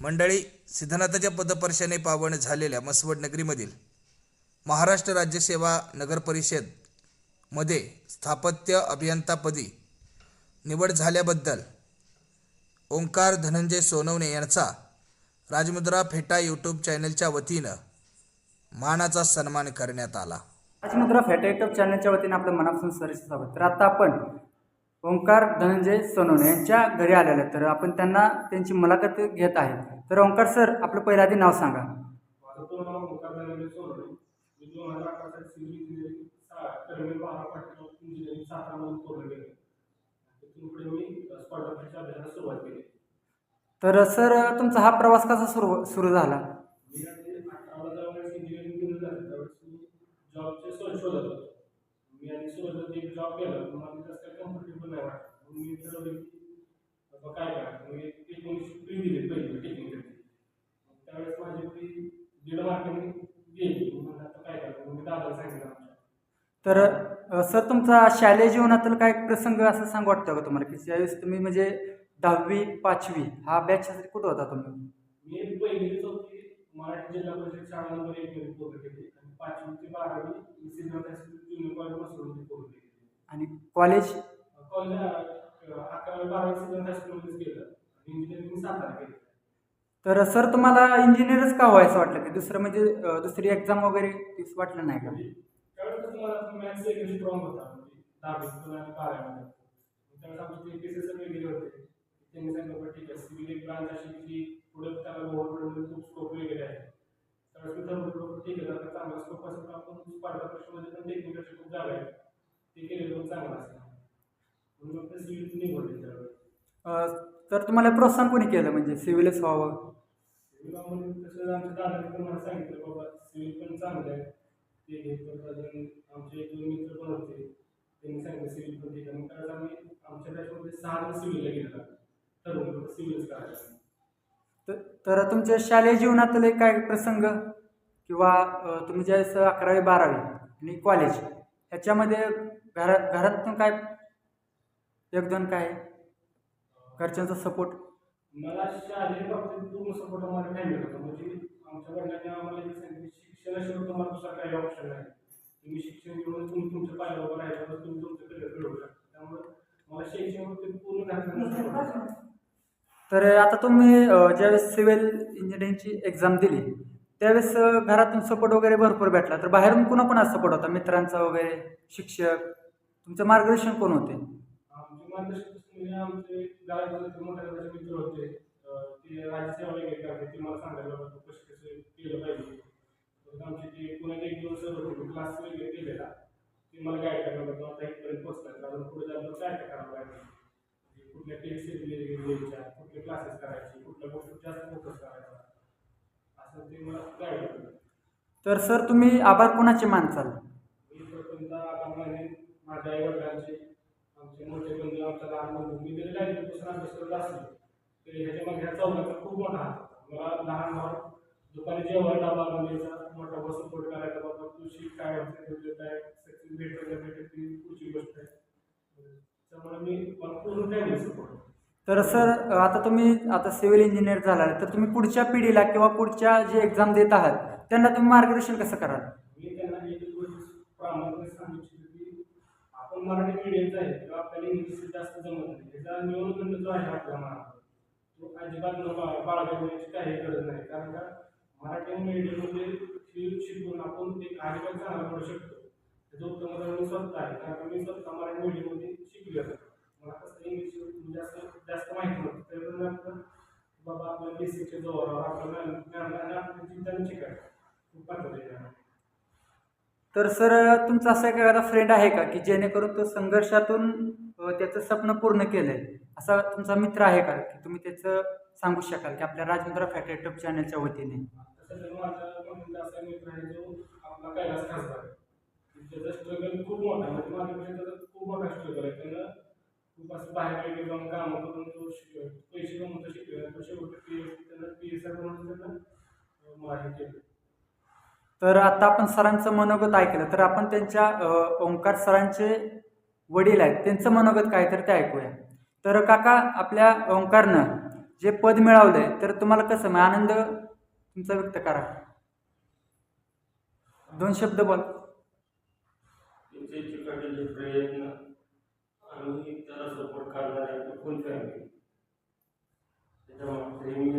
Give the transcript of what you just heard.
मंडळी सिद्धनाथाच्या पदपर्शाने पावन झालेल्या मसवड नगरीमधील महाराष्ट्र राज्य सेवा नगर परिषदमध्ये स्थापत्य अभियंतापदी निवड झाल्याबद्दल ओंकार धनंजय सोनवणे यांचा राजमुद्रा फेटा यूट्यूब चॅनलच्या वतीनं मानाचा सन्मान करण्यात आला. राजमुद्रा फेटा युट्यूब चॅनलच्या वतीनं आपलं मनापासून स्वागत. तर आता आपण ओंकार धनंजय सोनवणे यांच्या घरी आलेले आहेत. तर आपण त्यांना त्यांची मुलाखत घेत आहे तर ओंकार सर आपलं पहिलं आधी नाव सांगा. तर सर तुमचा हा प्रवास कसा सुरू सुरू झाला? जॉबचे एक जॉब केला पण मला त्याचं काही कम्फर्टेबल नाही वाटत. मी ठरवलं की बाबा काय करायचं मी एक एकोणीस फी दिली पहिली टेक्निकल त्यावेळेस माझी दीड मार्कांनी गेली. मग आता काय करायचं मग मी दादाला सांगितलं आमच्या. तर सर तुमचा शालेय जीवनातील काय प्रसंग असं सांगू वाटतं का तुम्हाला? की ज्यावेळेस तुम्ही म्हणजे दहावी पाचवी हा बॅचसाठी कुठं होता तुम्ही? मी पहिली चौथी मराठी जिल्हा परिषद शाळा नंबर एक मध्ये आणि पाचवी ते बारावी सिद्धार्थ हायस्कूल ज्युनियर कॉलेज मसूर पूर्ण केली आणि कॉलेज? कॉलेज अकरावी बारावी केलं इंजिनिअरिंग सातारा केलं तर सर तुम्हाला इंजिनियरच का व्हायचं वाटलं की दुसरं म्हणजे दुसरी एक्झाम वगैरे तेच वाटलं नाही का? म्हणजे त्यावेळेस ते तर चांगलं असेल म्हणून सिव्हिल निवडले त्यावेळेस अ, तुम्हाला प्रोत्साहन कोणी केलं? म्हणजे सिव्हिलच व्हावं? सिव्हिलमध्ये तसं आमच्या दादाने पण मला सांगितलं बाबा सिव्हिल पण चांगलं आहे. ते घे परत अजून आमचे एक दोन मित्र पण होते त्यांनी सांगितलं सिव्हिल पण ठीक आहे. मग त्यावेळेस आम्ही आमच्या बॅचमध्ये सहा जण सिव्हिलला गेलेला ठरवलं सिव्हिलच करायचं तर- तर तुमच्या शालेय जीवनातले काय प्रसंग? किंवा अ, तुम्ही ज्यावेळेस अकरावी बारावी आणि कॉलेज ह्याच्यामध्ये घरा घरातून काय? योगदान काय? घरच्यांचा सपोर्ट मला शालेय बाबतीत पूर्ण सपोर्ट आम्हाला होता. म्हणजे आमच्या वडिलांनी आम्हाला सांगितलं शिक्षणाशिवाय तुम्हाला दुसरा काही ऑप्शन नाही. तुम्ही शिक्षण घेऊन तुम्ही तुमच्या पायावर राहिलं तर तुम्ही तुमचं करिअर घडवू शकता. त्यामुळे मला शैक्षणिक बाबतीत पूर्ण. तर आता तुम्ही ज्यावेळेस सिव्हिल इंजिनिअरिंगची एक्झाम दिली त्यावेळेस घरातून सपोर्ट वगैरे भरपूर भेटला. तर बाहेरून कुणा कुणाचा सपोर्ट होता? मित्रांचा वगैरे? शिक्षक? तुमचं मार्गदर्शन कोण होते? आमचे मार्गदर्शक म्हणजे आमचे गावात मोठ्या मित्र होते. अं, ते राज्यसेवा वगैरे करते ते मला सांगायला बाबा तू केलं पाहिजे? परत आमचे ते पुण्यात एक दिवस होते क्लास वगैरे केलेला. ते मला गाईड करायला लागलं आता इथपर्यंत पोहोचला. अजून पुढे जाऊन काय काय करावं लागेल म्हणजे कुठल्या टेस्ट द्यायच्या कुठले क्लासेस करायचे कुठल्या गोष्टी जास्त फोकस करायचा असं ते मला गाईड केलं तर सर तुम्ही आभार कोणाचे मानचाल मी आभार मानेन माझ्या आई वडिलांचे आमचे मोठे बंधू आमचा लहान बंधू. मी जरी लायब्ररीपासून अभ्यास करत असलो तरी ह्याच्या ह्या खूप मोठा हात मला लहान भाऊ दुपारी जेवण डबा बनवायचा मोठा भाऊ सपोर्ट करायचा बाबा. तू शिक काय होतं काय भेटेल ती पुढची गोष्ट आहे त्यामुळे मी मला पूर्ण फॅमिली सपोर्ट तर सर आता तुम्ही आता सिव्हिल इंजिनियर झाला तर तुम्ही पुढच्या पिढीला किंवा पुढच्या जे एक्झाम देत आहात त्यांना तुम्ही मार्गदर्शन कसं कराल? मी त्यांना गोष्ट प्रामुख्याने सांगू इच्छितो की आपण मराठी मीडियमचा आहे किंवा आपल्याला इंग्लिश जास्त जमत नाही. त्याचा न्यूनगंड जो आहे आपल्या मनात तो अजिबात न बा- काही गरज नाही. कारण का? मराठी मीडियममध्ये शिकून आपण ते अजिबात करू शकतो. त्याचं उत्तम उदाहरण मी स्वतः आहे. कारण का? मी स्वतः मराठी मीडियममध्ये शिकलो आहे मला कसं जास्त जास्त माहिती आपलं बाबा आपल्या बेसिकच्या जोरावर आपल्याला शिकायचं तर सर तुमचा असा एखादा फ्रेंड आहे का की जेणेकरून तो संघर्षातून त्याचं स्वप्न पूर्ण केलंय? असा तुमचा मित्र आहे का की तुम्ही त्याचं सांगू शकाल की आपल्या राजमुद्रा फॅक्टरी टॉप चॅनलच्या वतीने? त्याचा स्ट्रगल खूप मोठा आहे म्हणजे त्याचा खूप मोठा स्ट्रगल आहे त्यानं खूप असं बाहेर जाऊन कामं करून तो शिक- पैसे कमवतो शिकलेला तो शेवटी पी एस त्यानं पी एस आर म्हणून त्यानं केलं. तर आता आपण सरांचं मनोगत ऐकलं. तर आपण त्यांच्या अ, ओंकार सरांचे वडील आहेत. त्यांचं मनोगत काय तर ते ऐकूया. तर काका आपल्या ओंकारनं जे पद मिळवलंय तर तुम्हाला कसं मग आनंद तुमचा व्यक्त करा. दोन शब्द बोल. त्यांचे चिकाटीचे प्रयत्न आणि त्याला सपोर्ट करणारे आपली फुल फॅमिली त्याच्यामुळे